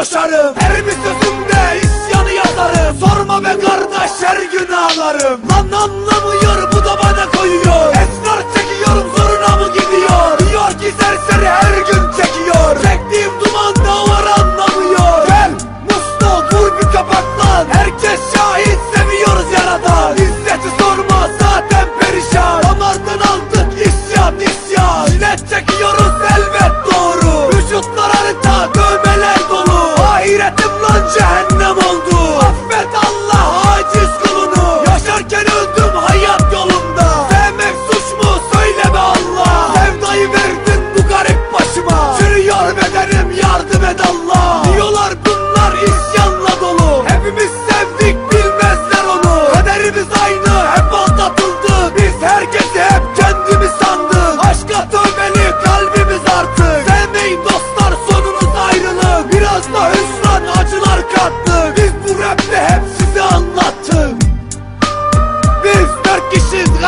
coşarım Her bir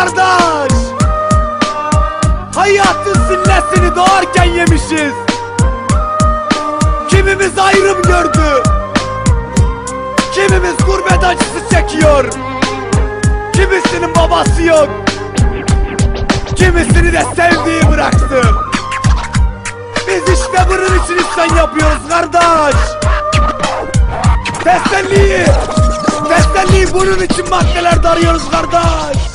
kardeş. Hayatın sillesini doğarken yemişiz. Kimimiz ayrım gördü. Kimimiz gurbet acısı çekiyor. Kimisinin babası yok. Kimisini de sevdiği bıraktı. Biz işte bunun için isyan yapıyoruz kardeş. Teselliyi Teselliyi bunun için maddelerde arıyoruz kardeş.